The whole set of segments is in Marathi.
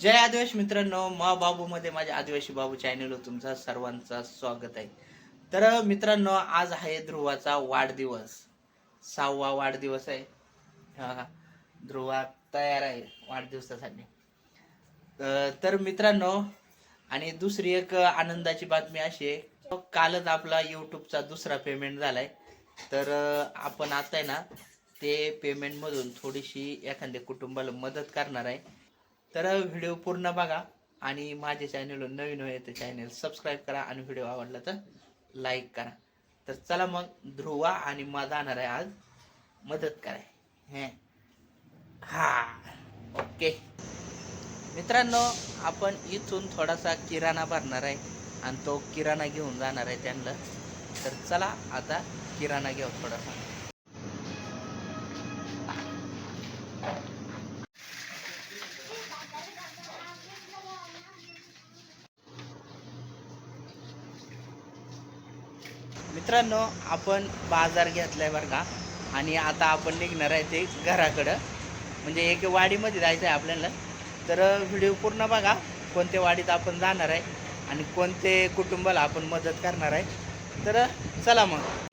जय आदिवासी मित्रांनो मा बाबूमध्ये माझ्या आदिवासी बाबू चॅनलवर तुमचा सर्वांचा स्वागत आहे. तर मित्रांनो आज आहे ध्रुवाचा वाढदिवस. सहावा वाढदिवस आहे. हा, ध्रुवा तयार आहे वाढदिवसासाठी. तर मित्रांनो आणि दुसरी एक आनंदाची बातमी अशी आहे कालच आपला युट्यूबचा दुसरा पेमेंट झालाय. तर आपण आता आहे ना ते पेमेंटमधून थोडीशी एखाद्या कुटुंबाला मदत करणार आहे. तर व्हिडिओ पूर्ण बघा आणि माझ्या चॅनल नवीन होय तर चॅनल सबस्क्राईब करा आणि व्हिडिओ आवडला तर लाईक करा. तर चला मग ध्रुवा आणि मा जाणार आहे आज मदत कराय. हे. हा. ओके. मित्रांनो आपण इथून थोडासा किराणा भरणार आहे आणि तो किराणा घेऊन जाणार आहे त्यांना. तर चला आता किराणा घेऊ थोडासा. मित्रांनो आपण बाजार घेतलाय बरं का? आणि आता आपण निघणार आहे ते घराकडं. म्हणजे एक वाडीमध्ये जायचं आहे आपल्याला. तर व्हिडिओ पूर्ण बघा. कोणत्या वाडीत आपण जाणार आहे आणि कोणते कुटुंबाला आपण मदत करणार आहे. तर चला मग.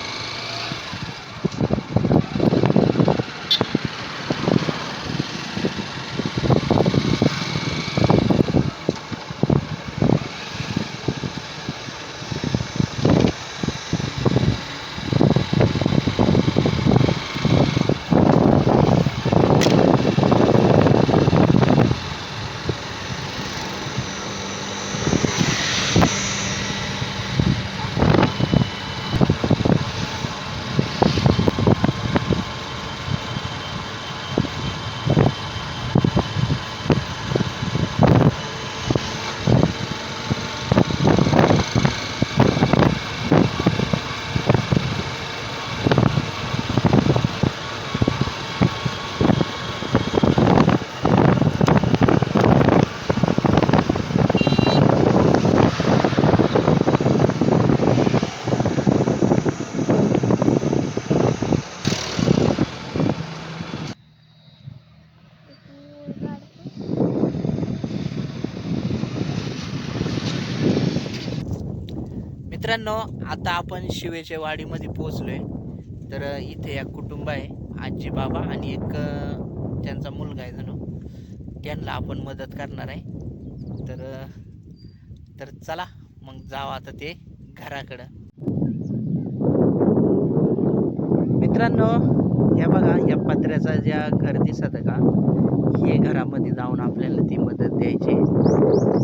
मित्रांनो आता आपण शिवेच्या वाडीमध्ये पोहोचलोय. तर इथे एक कुटुंब आहे आजी बाबा आणि एक त्यांचा मुलगा आहे जणू. त्यांना आपण मदत करणार आहे. तर तर चला मग जाऊ आता ते घराकडं. मित्रांनो या बघा या पत्र्याचा ज्या घर दिसत का हे घरामध्ये जाऊन आपल्याला ती मदत द्यायची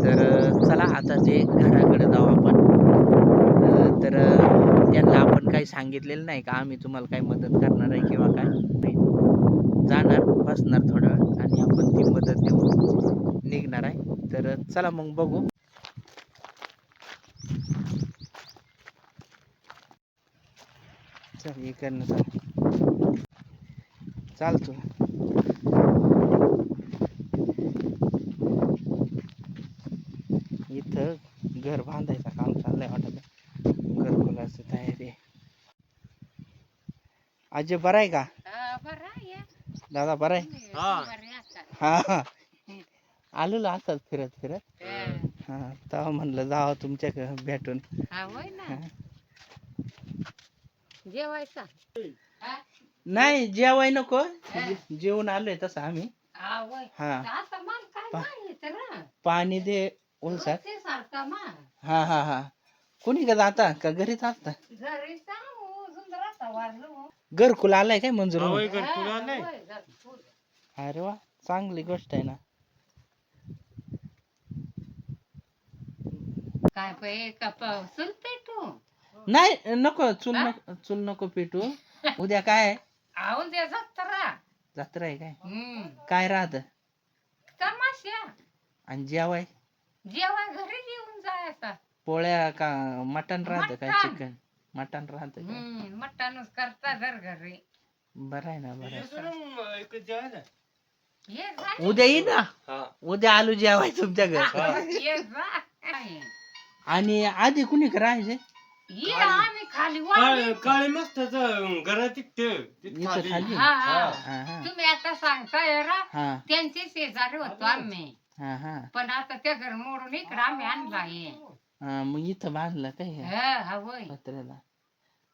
तर चला आता ते घराकडे जाऊ आपण अं, तर अं, त्यांना आपण काही सांगितलेलं नाही का आम्ही तुम्हाला काही मदत करणार आहे किंवा काय? नाही. जाणार बसणार थोडा वेळ आणि आपण ती मदत देऊन निघणार आहे. तर चला मग बघू. चल इकडनं चाल चाल. चालतो इथं घर बांधायचं काम चाललंय वाटत. घरकुलाचं तयारी. आहे आजी बरं आहे का? दादा बरं आहे? हा. हा. आलेलो असतात फिरत फिरत? हा तेव्हा म्हणलं जावं तुमच्या भेटून. हा. जेवायचा? नाही जेवाय नको. जे- जेवून आलोय तसं आम्ही. हा पाणी दे उलसात हा हा हा. कोणी का जाता? का घरीच असता? घरकुल आलाय काय मंजूर होऊन? अरे वा चांगली गोष्ट आहे ना. काय चुलते तू नाही नको चूल हा? नको चूल नको पेटू. उद्या काय? आहे? आऊन दे जत्रा. जत्रा आहे काय? हम्म. काय राहत? तमाशा. आणि जेवाय? जेवाय घरी जायचा. पोळ्या का मटण राहतं काय मटण. चिकन? मटण राहतं काय हम्म मटणच करता जर घरी. बरं आहे ना बरं आहे. ये जा. उद्या येईन ना. उद्या आलू जेवाय तुमच्या घर. ये जा. आणि आधी कुणी राहायचे ये आम्ही खाली. काळे मस्त घरात इथं खाली. हा, हा. हा हा. तुम्ही आता सांगताय रा हा. त्यांचे शेजारी होतो आम्ही. हा हा. पण आता त्या घर मोडून इकडे आम्ही आणला आहे हा, मग इथं बांधलं काय हे? हा हा होय पत्र्याला.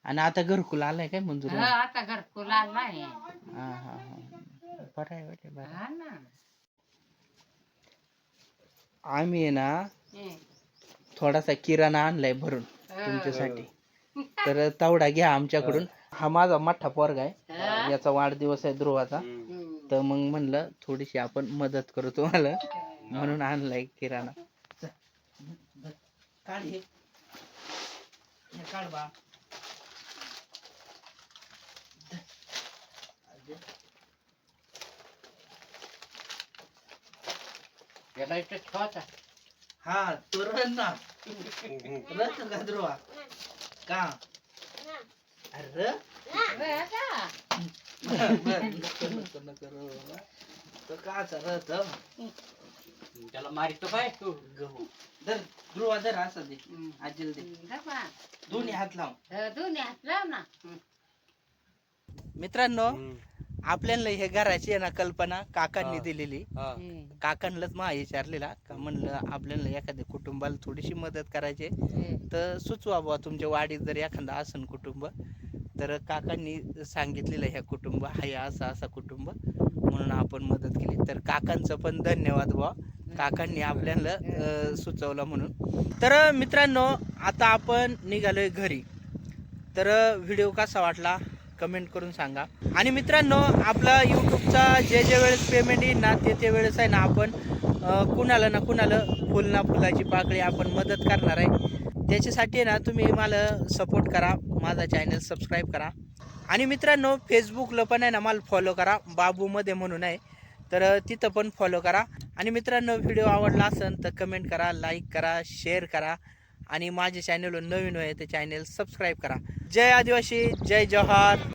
आणि आता घरकुल आलाय काय मंजूर? हा, आता घरकुल आला आहे हा हा हा. बरं आहे बरं आहे, बरं आहे. हा ना. आम्ही आहे ना हं. थोडासा किराणा आणलाय भरून. तुमच्यासाठी. तर तेवढा घ्या आमच्याकडून. हा माझा मोठा पोरगा आहे. याचा वाढदिवस आहे ध्रुवाचा. हं. तर मग म्हणलं थोडीशी आपण मदत करू तुम्हाला. म्हणून आणलाय किराणा. काढ हे हे काढ बा हा तो रन ना रन का ध्रुवा का अरे का? नको नको नको. तो काचा रथ त्याला मारितो काय तू गहू धर ध्रुवा धर असं दे हं. आजीला दे. दोन्ही हात लाव हा, दोन्ही हात लाव ना हं. मित्रांनो आपल्याला हे घराची आहे ना कल्पना काकांनी हा. दिलेली हा हं. काकांनाच मा विचारलेला का म्हणलं आपल्याला एखाद्या कुटुंबाला थोडीशी मदत करायची आहे. हं. तर सुचवा बुवा तुमच्या वाडीत जर एखादा असन कुटुंब तर काकांनी सांगितलेलं ह्या कुटुंब हाय असं असा कुटुंब म्हणून आपण मदत केली तर काकांचं पण धन्यवाद बुवा काकांनी आपल्याला सुचवलं म्हणून. तर मित्रांनो आता आपण निघालोय घरी. तर व्हिडिओ कसा वाटला कमेंट करून सांगा. आणि मित्रांनो आपला यूट्यूबचा जे जे वेळेस पेमेंट येईल ना ते ते वेळेस आहे ना आपण कुणाला ना कुणाला फुल ना फुलाची पाकळी आपण मदत करणार आहे. त्याच्यासाठी आहे ना तुम्ही मला सपोर्ट करा. माझा चॅनल सबस्क्राईब करा. आणि मित्रांनो फेसबुकला पण आहे ना मला फॉलो करा. बाबूमध्ये म्हणून आहे. तर तिथं पण फॉलो करा. आणि मित्रांनो व्हिडिओ आवडला असेल तर कमेंट करा लाईक करा शेअर करा. आणि माझे चॅनलवर नवीन होय ते चॅनल सबस्क्राईब करा. जय आदिवासी जय जवाहर.